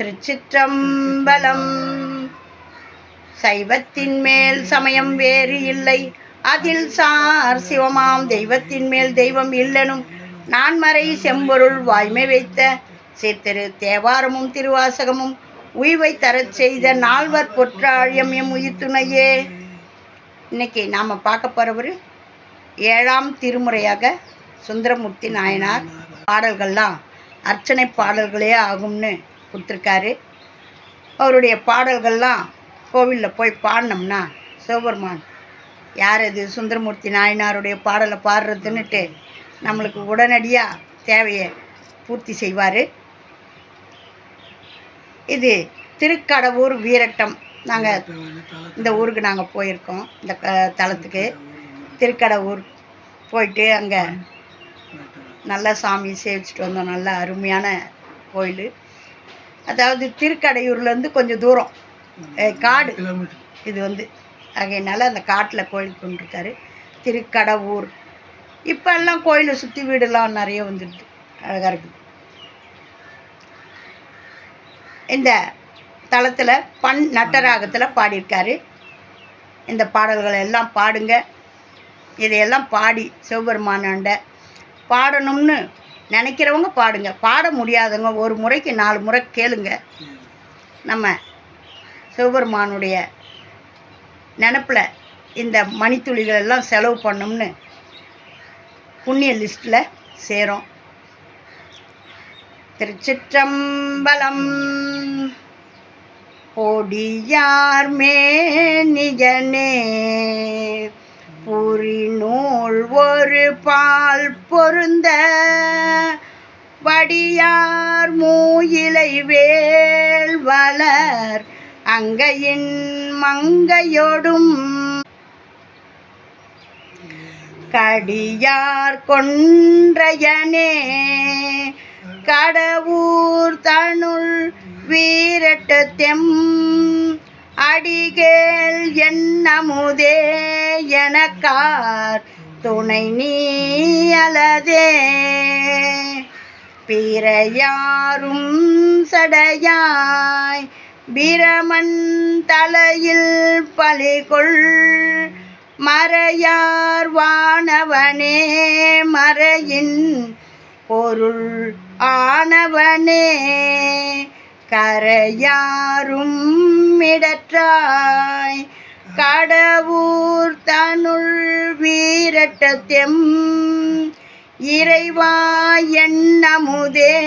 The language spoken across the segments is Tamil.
திருச்சிற்றம்பலம். சைவத்தின் மேல் சமயம் வேறு இல்லை. அதில் சார் சிவமாம் தெய்வத்தின் மேல் தெய்வம் இல்லனும் நான்மறை செம்பொருள் வாய்மை வைத்த சித்திரு தேவாரமும் திருவாசகமும் உய்வை தரச் செய்த நால்வர் பொற்றாழியம் எம் உயிர்த்துணையே. இன்னைக்கு நாம் பார்க்க போகிறவர் ஏழாம் திருமுறையாக சுந்தரமூர்த்தி நாயனார். பாடல்கள்லாம் அர்ச்சனை பாடல்களே ஆகும்னு கொடுத்துருக்காரு. அவருடைய பாடல்கள்லாம் கோவிலில் போய் பாடினோம்னா சிவபெருமான் யார் இது சுந்தரமூர்த்தி நாயனாருடைய பாடலை பாடுறதுன்னுட்டு நம்மளுக்கு உடனடியாக தேவையை பூர்த்தி செய்வார். இது திருக்கடவூர் வீரட்டம். நாங்கள் இந்த ஊருக்கு நாங்கள் போயிருக்கோம். இந்த க தலத்துக்கு திருக்கடவூர் போயிட்டு அங்கே நல்லா சாமி சேவிச்சிட்டு வந்தோம். நல்ல அருமையான கோயில். அதாவது திருக்கடையூர்லேருந்து கொஞ்சம் தூரம். காடு. இது வந்து ஆகையினால அந்த காட்டில் கோயில் கொண்டிருக்காரு. திருக்கடவூர். இப்போ எல்லாம் கோயிலை சுற்றி வீடெல்லாம் நிறைய வந்துடுது. அழகாக இருக்குது. இந்த தளத்தில் பண் நட்டராகத்தில் பாடியிருக்காரு. இந்த பாடல்களை எல்லாம் பாடுங்க. இதையெல்லாம் பாடி சிவபெருமானாண்ட பாடணும்னு நினைக்கிறவங்க பாடுங்க. பாட முடியாதவங்க ஒரு முறைக்கு நாலு முறை கேளுங்க. நம்ம சிவபெருமானுடைய நினப்பில் இந்த மணித்துளிகள் எல்லாம் செலவு பண்ணோம்னு புண்ணிய லிஸ்ட்டில் சேரும். திருச்சிற்றம்பலம் பொடியார் மேனியனே புரி நூல் ஒரு பால் பொருந்த வடியார் மூயிலை வேல் வளர் அங்கையின் மங்கையோடும். கடியார் கொன்றையனே கடவுர் தனுள் வீரட்ட தெம் அடிகேள் என்னமுதே எனக்கார் துணை நீ அலதே. பிறையாரும் சடையாய் பிரமன் தலையில் பலிகொள் மறையார் வானவனே மறையின் பொருள் ஆனவனே. கரையாரும் இடற்றாய் கடவுர் தனுள் வீரட்டத்தெம் இறைவா என்னமுதே.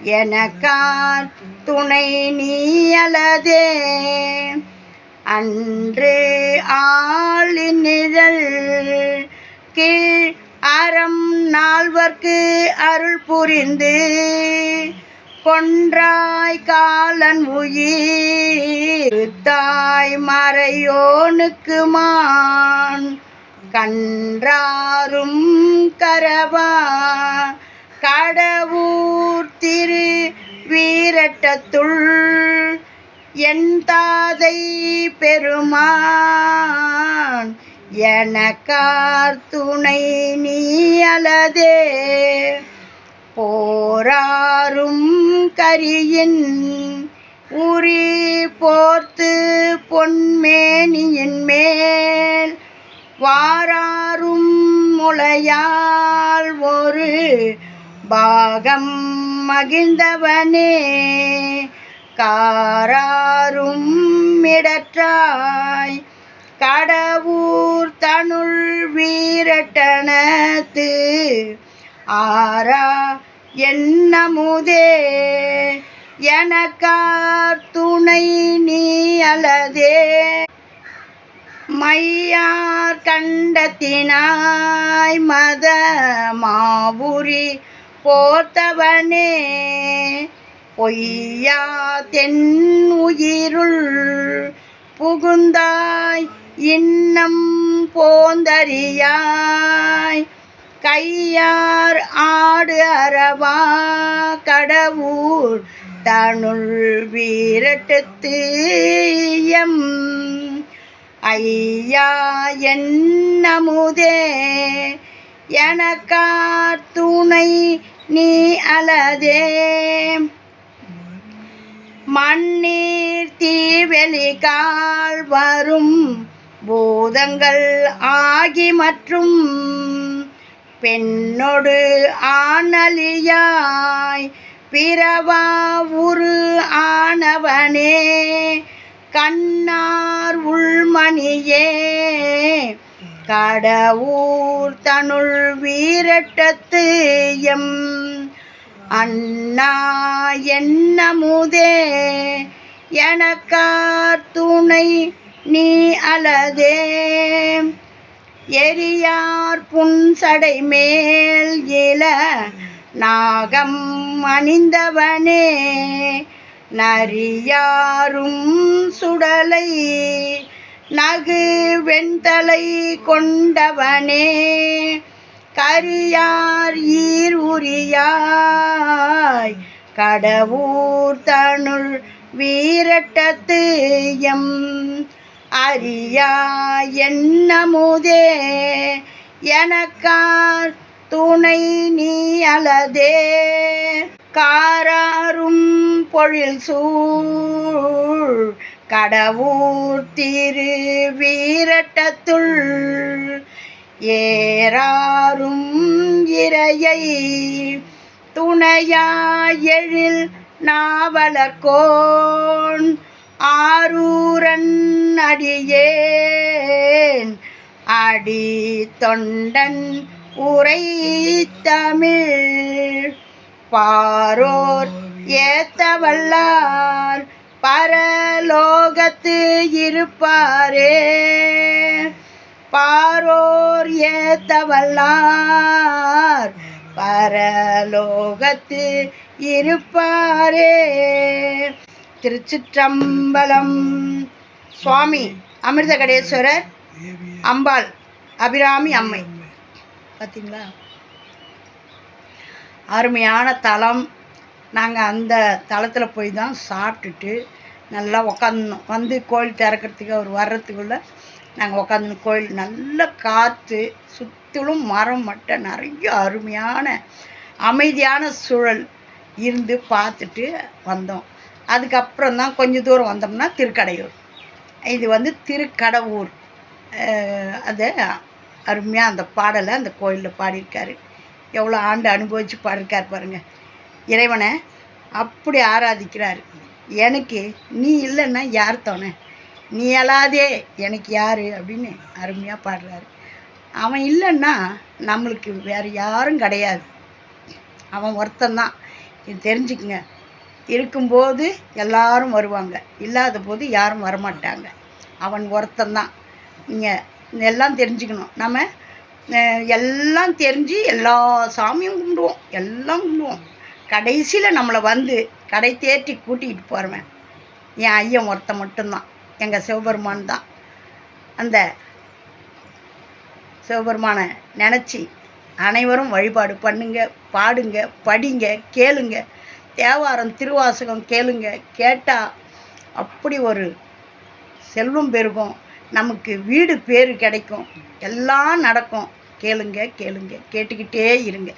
எனக்கார் துணை நீயலதே. அன்று ஆளின் நிழல் கீழ் அறம் நால்வர்க்கு அருள் புரிந்து. கொன்றாய் காலன் உயிர் தாய் மறையோனுக்கு மான். கன்றாரும் கரவா கடவுர் திரு வீரட்டத்துள் என் தாதை பெருமான். எனக்கார் துணை நீ அலதே. போராறும் கரியின் உரி போர்த்து பொன்மேனியின் மேல். வாராறும் முளையால் ஒரு பாகம் மகிழ்ந்தவனே. காராரும் இடற்றாய் கடவுர் தனுள் வீரட்டனத்து ஆரா என்னமுதே. எனக்கார் துணை நீ அலதே. மையார் கண்டத்தினாய் மத மாபுரி போர்த்தவனே பொய்யா தென் உயிருள் புகுந்தாய் இன்னம் போந்தறியாய். கையார் ஆடு அரவா கடவுள் தனுள் வீரட்டத்து எம் ஐயா என்னமுதே எனக்கார் துணை நீ அலதே. மண்ணீர் தீவெளிகால் வரும் பூதங்கள் ஆகி மற்றும் பெண்ணொடு ஆனலியாய் பிறவா உரு ஆனவனே. கண்ணார் உள்மணியே. கடவுர் தனுள் வீரட்டத்து எம் அண்ணா என்னமுதே. எனக்கார் துணை நீ அலதே எரியார் புன்சடை மேல் இல நாகம் அணிந்தவனே நரியாரும் சுடலை நகு வெண்தலை கொண்டவனே கரியார் ஈர் உரியாய் கடவுர் தனுள் வீரட்டத்து எம் அறியா என்னமுதே? எனக்கார் துணை நீ அலதே காராரும் பொழில் சூழ் கடவுர் திரு வீரட்டத்துள். ஏறாரும் இரையை துணையாயெழில் நாவலர்கோன் ஆரூரன் அடியேன். அடி தொண்டன் உரை தமிழ். பாரோர் ஏத்தவல்லார் பரலோகத்து இருப்பாரே. பாரோர் ஏத்தவல்லார் பரலோகத்து இருப்பாரே. திருச்சிற்றம்பலம். சுவாமி அமிர்தகடேஸ்வரர் அம்பாள் அபிராமி அம்மை. பார்த்தீங்களா அருமையான தலம். நாங்கள் அந்த தளத்தில் போய் தான் சாப்பிட்டுட்டு நல்லா உக்காந்தோம். வந்து கோயில் திறக்கிறதுக்கு அவர் வர்றதுக்குள்ளே நாங்கள் உக்காந்து கோயில் நல்ல காற்று சுற்றிலும் மரம் மட்டும் நிறைய அருமையான அமைதியான சூழல் இருந்து பார்த்துட்டு வந்தோம். அதுக்கப்புறம் தான் கொஞ்சம் தூரம் வந்தோம்னா திருக்கடையூர். இது வந்து திருக்கடவுர். அது அருமையாக அந்த பாடலை அந்த கோயிலில் பாடியிருக்காரு. எவ்வளோ ஆண்டு அனுபவித்து பாடியிருக்கார் பாருங்கள் இறைவனை அப்படி ஆராதிக்கிறார். எனக்கு நீ இல்லைன்னா யார் தோணே? நீ அழாதே எனக்கு யார்? அப்படின்னு அருமையாக பாடுறாரு. அவன் இல்லைன்னா நம்மளுக்கு வேறு யாரும் கிடையாது. அவன் ஒருத்தந்தான் இது தெரிஞ்சுக்குங்க. இருக்கும்போது எல்லாரும் வருவாங்க. இல்லாத போது யாரும் வரமாட்டாங்க. அவன் ஒருத்தந்தான். நீங்கள் எல்லாம் தெரிஞ்சுக்கணும். நம்ம எல்லாம் தெரிஞ்சு எல்லா சாமியும் கும்பிடுவோம். எல்லாம் கும்பிடுவோம். கடைசியில் நம்மளை வந்து கடை தேற்றி கூட்டிகிட்டு போகிறவன் என் ஐயன் ஒருத்தன் மட்டும்தான் எங்கள் சிவபெருமான் தான். அந்த சிவபெருமானை நினச்சி அனைவரும் வழிபாடு பண்ணுங்க பாடுங்க படிங்க கேளுங்க. தேவாரம் திருவாசகம் கேளுங்க. கேட்டால் அப்படி ஒரு செல்வம் பெருகும். நமக்கு வீடு பேர் கிடைக்கும். எல்லாம் நடக்கும். கேளுங்க கேளுங்க. கேட்டுக்கிட்டே இருங்க.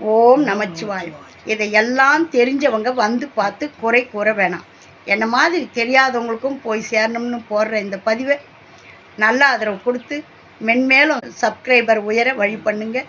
ஓம் நமச்சிவாயம். இதை எல்லாம் தெரிஞ்சவங்க வந்து பார்த்து குறை கூற வேணாம். என்ன மாதிரி தெரியாதவங்களுக்கும் போய் சேரணும்னு போடுற இந்த பதிவை நல்ல ஆதரவு கொடுத்து மென்மேலும் சப்ஸ்கிரைபர் உயர வழி பண்ணுங்கள்